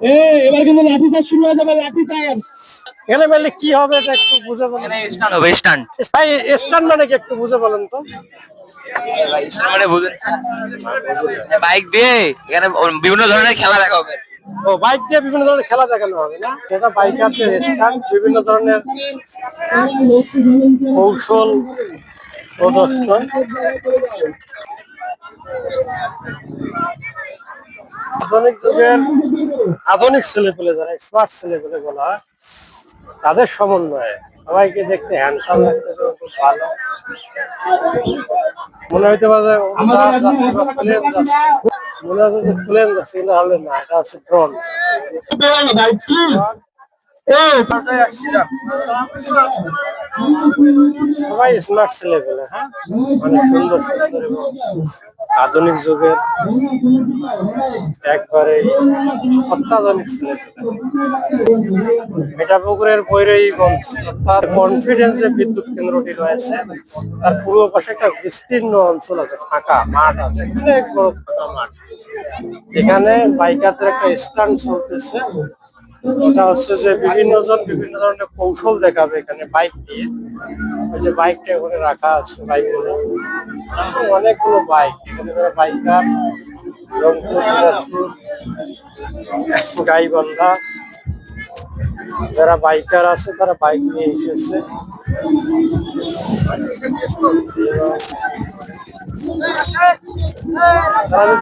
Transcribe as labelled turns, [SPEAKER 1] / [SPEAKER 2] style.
[SPEAKER 1] এ এবার কিন্তু লাঠি চার্জ শুরু হয়ে যাবে লাঠি চার্জ
[SPEAKER 2] এখানে বললে কি হবে এটা একটু বুঝে বলেন।
[SPEAKER 3] স্টান্ট হবে স্টান্ট
[SPEAKER 2] ভাই স্ট্যান্ড মানে কি একটু বুঝে বলেন তো।
[SPEAKER 3] স্টান্ট মানে বুঝুন বাইক দিয়ে এখানে বিভিন্ন ধরনের খেলা দেখা হবে।
[SPEAKER 2] ও বাইক দিয়ে বিভিন্ন ধরনের খেলা দেখানো হবে না? সেটা বাইক আছে স্ট্যান্ড বিভিন্ন ধরনের কৌশল প্রদর্শন। আধুনিক যুগের আধুনিক ছেলে পেলে যারা স্মার্ট ছেলে পেলে বলা হয় তাদের সমন্বয়ে সবাইকে দেখতে হ্যান্ডসাম লাগতে খুব ভালো। মনে হইতে পারে মনে হচ্ছে যে প্লেন যাচ্ছে কিন্তু হলে না এটা হচ্ছে ড্রোন সবাই স্মার্ট ছেলে পেলে হ্যাঁ? অনেক সুন্দর সুন্দর এবং আধুনিক যুগের একবারে অত্যাধুনিক মেটাপুকুরের বৈরীগঞ্জ তার কনফিডেন্সে বিদ্যুৎ কেন্দ্রটি রয়েছে। তার পূর্ব পাশে একটা বিস্তীর্ণ অঞ্চল আছে, ফাঁকা মাঠ আছে, অনেক বড় ফাঁকা মাঠ। এখানে বাইকারদের একটা স্ট্যান্ড চলতেছে। ওটা হচ্ছে যে বিভিন্ন জন বিভিন্ন ধরনের কৌশল দেখাবে এখানে বাইক দিয়ে। ওই যে বাইকটা ওখানে রাখা আছে বাইকগুলো অনেকগুলো বাইক এখানে যারা বাইকার রংপুর, দিনাজপুর, গাইবান্ধা। যারা বাইকার আছে তারা বাইক নিয়ে এসেছে।